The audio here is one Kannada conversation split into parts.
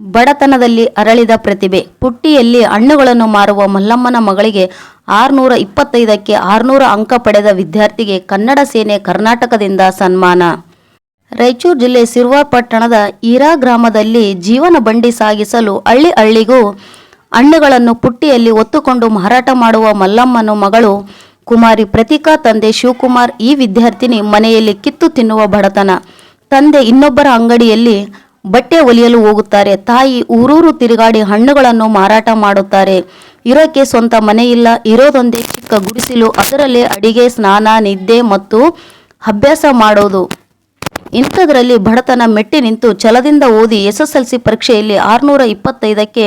ಬಡತನದಲ್ಲಿ ಅರಳಿದ ಪ್ರತಿಭೆ. ಪುಟ್ಟಿಯಲ್ಲಿ ಹಣ್ಣುಗಳನ್ನು ಮಾರುವ ಮಲ್ಲಮ್ಮನ ಮಗಳಿಗೆ ಆರುನೂರ ಇಪ್ಪತ್ತೈದಕ್ಕೆ ಆರುನೂರ ಅಂಕ ಪಡೆದ ವಿದ್ಯಾರ್ಥಿಗೆ ಕನ್ನಡ ಸೇನೆ ಕರ್ನಾಟಕದಿಂದ ಸನ್ಮಾನ. ರಾಯಚೂರು ಜಿಲ್ಲೆ ಸಿರ್ವಾರ್ ಪಟ್ಟಣದ ಈರಾ ಗ್ರಾಮದಲ್ಲಿ ಜೀವನ ಬಂಡಿ ಸಾಗಿಸಲು ಹಳ್ಳಿ ಹಳ್ಳಿಗೂ ಹಣ್ಣುಗಳನ್ನು ಪುಟ್ಟಿಯಲ್ಲಿ ಒತ್ತುಕೊಂಡು ಮಾರಾಟ ಮಾಡುವ ಮಲ್ಲಮ್ಮನ ಮಗಳು ಕುಮಾರಿ ಪ್ರತಿಕಾ, ತಂದೆ ಶಿವಕುಮಾರ್ ಈ ವಿದ್ಯಾರ್ಥಿನಿ ಮನೆಯಲ್ಲಿ ಕಿತ್ತು ತಿನ್ನುವ ಬಡತನ. ತಂದೆ ಇನ್ನೊಬ್ಬರ ಅಂಗಡಿಯಲ್ಲಿ ಬಟ್ಟೆ ಒಲಿಯಲು ಹೋಗುತ್ತಾರೆ. ತಾಯಿ ಊರೂರು ತಿರುಗಾಡಿ ಹಣ್ಣುಗಳನ್ನು ಮಾರಾಟ ಮಾಡುತ್ತಾರೆ. ಇರೋಕೆ ಸ್ವಂತ ಮನೆ ಇಲ್ಲ. ಇರೋದೊಂದೇ ಚಿಕ್ಕ ಗುಡಿಸಿಲು. ಅದರಲ್ಲೇ ಅಡಿಗೆ, ಸ್ನಾನ, ನಿದ್ದೆ ಮತ್ತು ಅಭ್ಯಾಸ ಮಾಡೋದು. ಇಂಥದ್ರಲ್ಲಿ ಬಡತನ ಮೆಟ್ಟಿ ನಿಂತು ಛಲದಿಂದ ಓದಿ ಎಸ್ ಎಸ್ ಎಲ್ ಸಿ ಪರೀಕ್ಷೆಯಲ್ಲಿ ಆರುನೂರ ಇಪ್ಪತ್ತೈದಕ್ಕೆ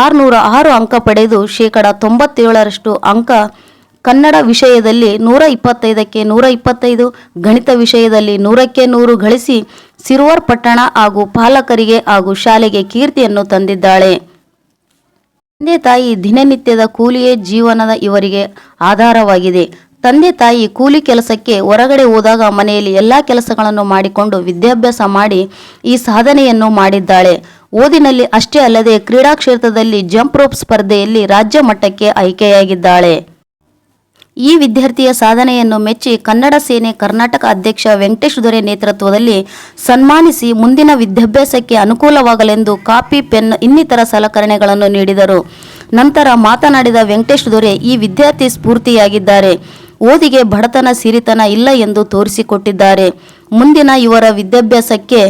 ಆರುನೂರ ಆರು ಅಂಕ ಪಡೆದು ಶೇಕಡ ತೊಂಬತ್ತೇಳರಷ್ಟು ಅಂಕ ಕನ್ನಡ ವಿಷಯದಲ್ಲಿ ನೂರ ಇಪ್ಪತ್ತೈದಕ್ಕೆ ನೂರ ಇಪ್ಪತ್ತೈದು, ಗಣಿತ ವಿಷಯದಲ್ಲಿ ನೂರಕ್ಕೆ ನೂರು ಗಳಿಸಿ ಸಿರುವರ್ ಪಟ್ಟಣ ಹಾಗೂ ಪಾಲಕರಿಗೆ ಹಾಗೂ ಶಾಲೆಗೆ ಕೀರ್ತಿಯನ್ನು ತಂದಿದ್ದಾಳೆ. ತಂದೆ ತಾಯಿ ದಿನನಿತ್ಯದ ಕೂಲಿಯೇ ಜೀವನದ ಇವರಿಗೆ ಆಧಾರವಾಗಿದೆ. ತಂದೆ ತಾಯಿ ಕೂಲಿ ಕೆಲಸಕ್ಕೆ ಹೊರಗಡೆ ಹೋದಾಗ ಮನೆಯಲ್ಲಿ ಎಲ್ಲ ಕೆಲಸಗಳನ್ನು ಮಾಡಿಕೊಂಡು ವಿದ್ಯಾಭ್ಯಾಸ ಮಾಡಿ ಈ ಸಾಧನೆಯನ್ನು ಮಾಡಿದ್ದಾಳೆ. ಓದಿನಲ್ಲಿ ಅಷ್ಟೇ ಅಲ್ಲದೆ ಕ್ರೀಡಾ ಕ್ಷೇತ್ರದಲ್ಲಿ ಜಂಪ್ ರೋಪ್ ಸ್ಪರ್ಧೆಯಲ್ಲಿ ರಾಜ್ಯ ಮಟ್ಟಕ್ಕೆ ಆಯ್ಕೆಯಾಗಿದ್ದಾಳೆ. ಈ ವಿದ್ಯಾರ್ಥಿಯ ಸಾಧನೆಯನ್ನು ಮೆಚ್ಚಿ ಕನ್ನಡ ಸೇನೆ ಕರ್ನಾಟಕ ಅಧ್ಯಕ್ಷ ವೆಂಕಟೇಶ್ ದೊರೆ ನೇತೃತ್ವದಲ್ಲಿ ಸನ್ಮಾನಿಸಿ ಮುಂದಿನ ವಿದ್ಯಾಭ್ಯಾಸಕ್ಕೆ ಅನುಕೂಲವಾಗಲೆಂದು ಕಾಪಿ, ಪೆನ್, ಇನ್ನಿತರ ಸಲಕರಣೆಗಳನ್ನು ನೀಡಿದರು. ನಂತರ ಮಾತನಾಡಿದ ವೆಂಕಟೇಶ್ ದೊರೆ, ಈ ವಿದ್ಯಾರ್ಥಿ ಸ್ಫೂರ್ತಿಯಾಗಿದ್ದಾರೆ. ಓದಿಗೆ ಬಡತನ, ಸಿರಿತನ ಇಲ್ಲ ಎಂದು ತೋರಿಸಿಕೊಟ್ಟಿದ್ದಾರೆ. ಮುಂದಿನ ಇವರ ವಿದ್ಯಾಭ್ಯಾಸಕ್ಕೆ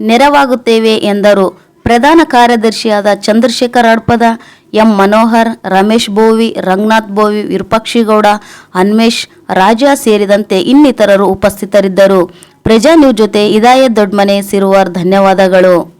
ನೆರವಾಗುತ್ತೇವೆ ಎಂದರು. ಪ್ರಧಾನ ಕಾರ್ಯದರ್ಶಿಯಾದ ಚಂದ್ರಶೇಖರ್ ಅಡ್ಪದ ಎಂ ಮನೋಹರ್, ರಮೇಶ್ ಬೋವಿ, ರಂಗನಾಥ್ ಬೋವಿ ವಿರೂಪಾಕ್ಷಿಗೌಡ ಅನ್ಮೇಶ್ ರಾಜಾ ಸೇರಿದಂತೆ ಇನ್ನಿತರರು ಉಪಸ್ಥಿತರಿದ್ದರು. ಪ್ರಜಾ ನ್ಯೂಸ್ ಜೊತೆ ಇದಾಯತ್ ದೊಡ್ಮನೆ ಸಿರುವಾರ್, ಧನ್ಯವಾದಗಳು.